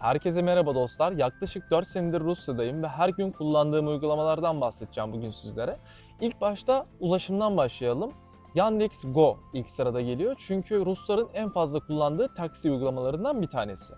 Herkese merhaba dostlar. Yaklaşık 4 senedir Rusya'dayım ve her gün kullandığım uygulamalardan bahsedeceğim bugün sizlere. İlk başta ulaşımdan başlayalım. Yandex Go ilk sırada geliyor çünkü Rusların en fazla kullandığı taksi uygulamalarından bir tanesi.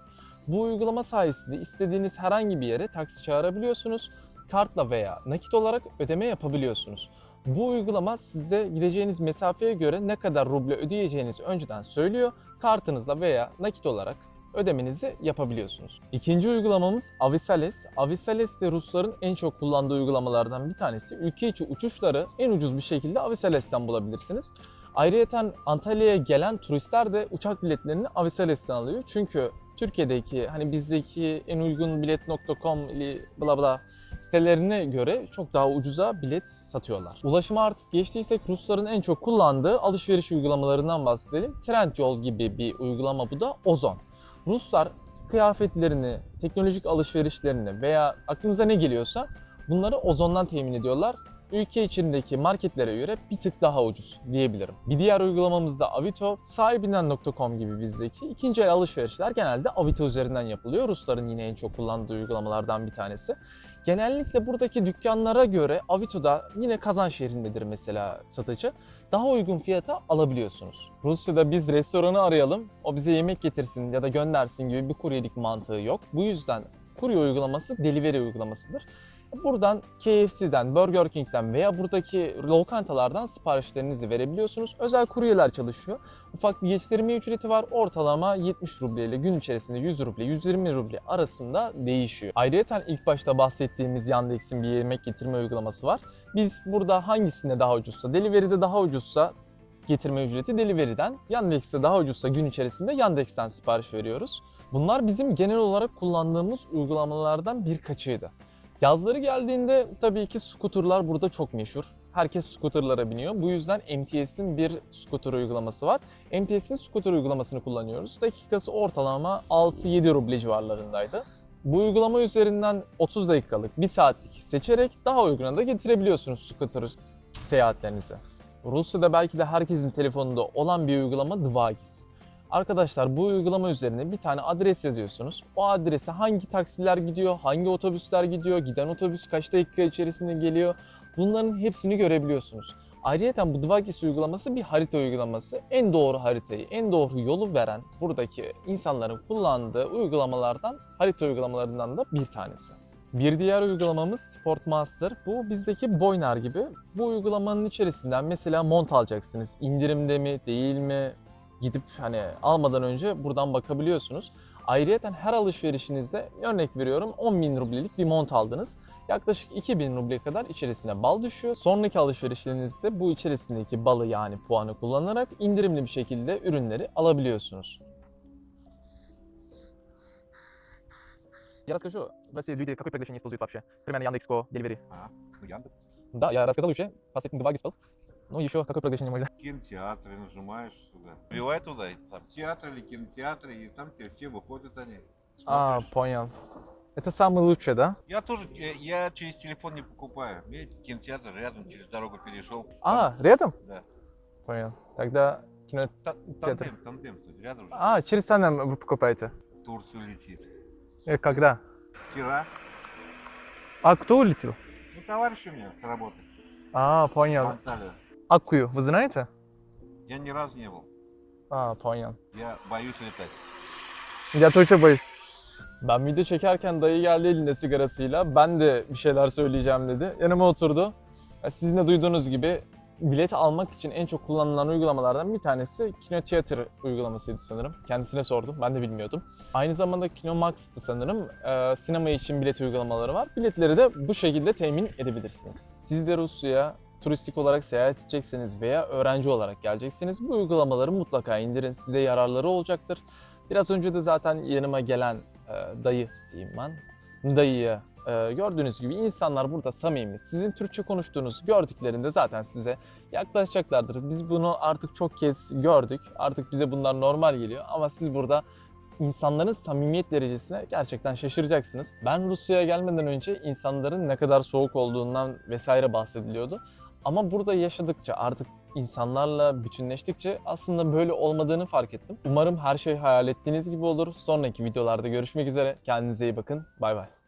Bu uygulama sayesinde istediğiniz herhangi bir yere taksi çağırabiliyorsunuz. Kartla veya nakit olarak ödeme yapabiliyorsunuz. Bu uygulama size gideceğiniz mesafeye göre ne kadar ruble ödeyeceğinizi önceden söylüyor. Kartınızla veya nakit olarak ödemenizi yapabiliyorsunuz. İkinci uygulamamız Avisales. Avisales de Rusların en çok kullandığı uygulamalardan bir tanesi. Ülke içi uçuşları en ucuz bir şekilde Avisales'ten bulabilirsiniz. Ayrıca Antalya'ya gelen turistler de uçak biletlerini Avisales'ten alıyor. Çünkü Türkiye'deki hani bizdeki en uygun bilet.com bla bla sitelerine göre çok daha ucuza bilet satıyorlar. Ulaşıma artık geçtiysek Rusların en çok kullandığı alışveriş uygulamalarından bahsedelim. Trendyol gibi bir uygulama bu da Ozon. Ruslar kıyafetlerini, teknolojik alışverişlerini veya aklınıza ne geliyorsa bunları Ozon'dan temin ediyorlar. Ülke içindeki marketlere göre bir tık daha ucuz diyebilirim. Bir diğer uygulamamız da Avito. Sahibinden.com gibi bizdeki ikinci el alışverişler genelde Avito üzerinden yapılıyor. Rusların yine en çok kullandığı uygulamalardan bir tanesi. Genellikle buradaki dükkanlara göre Avito'da yine Kazan şehrindedir mesela satıcı. Daha uygun fiyata alabiliyorsunuz. Rusya'da biz restoranı arayalım, o bize yemek getirsin ya da göndersin gibi bir kuryelik mantığı yok. Bu yüzden kurye uygulaması delivery uygulamasıdır. Buradan KFC'den, Burger King'den veya buradaki lokantalardan siparişlerinizi verebiliyorsunuz. Özel kuryeler çalışıyor. Ufak bir geçirme ücreti var. Ortalama 70 ruble ile gün içerisinde 100 ruble, 120 ruble arasında değişiyor. Ayrıca ilk başta bahsettiğimiz Yandex'in bir yemek getirme uygulaması var. Biz burada hangisinde daha ucuzsa, Delivery'de daha ucuzsa getirme ücreti Delivery'den, Yandex'te daha ucuzsa gün içerisinde Yandex'ten sipariş veriyoruz. Bunlar bizim genel olarak kullandığımız uygulamalardan birkaçıydı. Yazları geldiğinde tabii ki skuterlar burada çok meşhur. Herkes skuterlara biniyor. Bu yüzden MTS'in bir skuter uygulaması var. MTS'in skuter uygulamasını kullanıyoruz. Dakikası ortalama 6-7 ruble civarlarındaydı. Bu uygulama üzerinden 30 dakikalık, 1 saatlik seçerek daha uyguna da getirebiliyorsunuz skuter seyahatlerinizi. Rusya'da belki de herkesin telefonunda olan bir uygulama Dvagis. Arkadaşlar bu uygulama üzerine bir tane adres yazıyorsunuz. O adrese hangi taksiler gidiyor, hangi otobüsler gidiyor, giden otobüs kaç dakika içerisinde geliyor. Bunların hepsini görebiliyorsunuz. Ayrıca bu Dvagis uygulaması bir harita uygulaması. En doğru haritayı, en doğru yolu veren buradaki insanların kullandığı uygulamalardan, harita uygulamalarından da bir tanesi. Bir diğer uygulamamız Sportmaster. Bu bizdeki Boyner gibi. Bu uygulamanın içerisinden mesela mont alacaksınız. İndirimde mi, değil mi, gidip hani almadan önce buradan bakabiliyorsunuz. Ayrıca her alışverişinizde örnek veriyorum 10.000 rublelik bir mont aldınız. Yaklaşık 2000 ruble kadar içerisine bal düşüyor. Sonraki alışverişlerinizde bu içerisindeki balı yani puanı kullanarak indirimli bir şekilde ürünleri alabiliyorsunuz. Я расскажу, Василий, люди какое приглашение используют вообще? Примерно Яндекс.Го, Delivery. А, ну Яндекс. Да, я рассказал вообще, последний два спал. Ну, еще какое приглашение можно? Кинотеатры нажимаешь сюда. Вбивай туда, и там театр или кинотеатры, и там тебе все выходят они. А, Смотришь. понял. Это самый лучший, да? Я тоже, э, я через телефон не покупаю. Видите, кинотеатр рядом, через дорогу перешел. А, рядом? Да. Понял. Тогда кино... Та- Театр. Тандем, тандем, тут рядом же. А, через Санам вы покупаете? В Турцию летит. Э, когда? Вчера. А кто улетел? Ну, товарищ у меня с работы. А, понял. Анталию. Аккую, вы знаете? Я ни разу не был. А, понял. Я боюсь летать. Ya Tuğçe boyuz. Ben video çekerken dayı geldi elinde sigarasıyla. Ben de bir şeyler söyleyeceğim dedi. Yanıma oturdu. Ya Sizin de duyduğunuz gibi bilet almak için en çok kullanılan uygulamalardan bir tanesi Kinotheater uygulamasıydı sanırım. Kendisine sordum. Ben de bilmiyordum. Aynı zamanda Kinomax'tı sanırım. Ee, sinema için bilet uygulamaları var. Biletleri de bu şekilde temin edebilirsiniz. Siz de Rusya'ya turistik olarak seyahat edecekseniz veya öğrenci olarak gelecekseniz bu uygulamaları mutlaka indirin. Size yararları olacaktır. Biraz önce de zaten yanıma gelen e, dayı diyeyim ben. Dayıya e, gördüğünüz gibi insanlar burada samimi. Sizin Türkçe konuştuğunuzu gördüklerinde zaten size yaklaşacaklardır. Biz bunu artık çok kez gördük. Artık bize bunlar normal geliyor. Ama siz burada insanların samimiyet derecesine gerçekten şaşıracaksınız. Ben Rusya'ya gelmeden önce insanların ne kadar soğuk olduğundan vesaire bahsediliyordu. Ama burada yaşadıkça artık insanlarla bütünleştikçe aslında böyle olmadığını fark ettim. Umarım her şey hayal ettiğiniz gibi olur. Sonraki videolarda görüşmek üzere. Kendinize iyi bakın. Bay bay.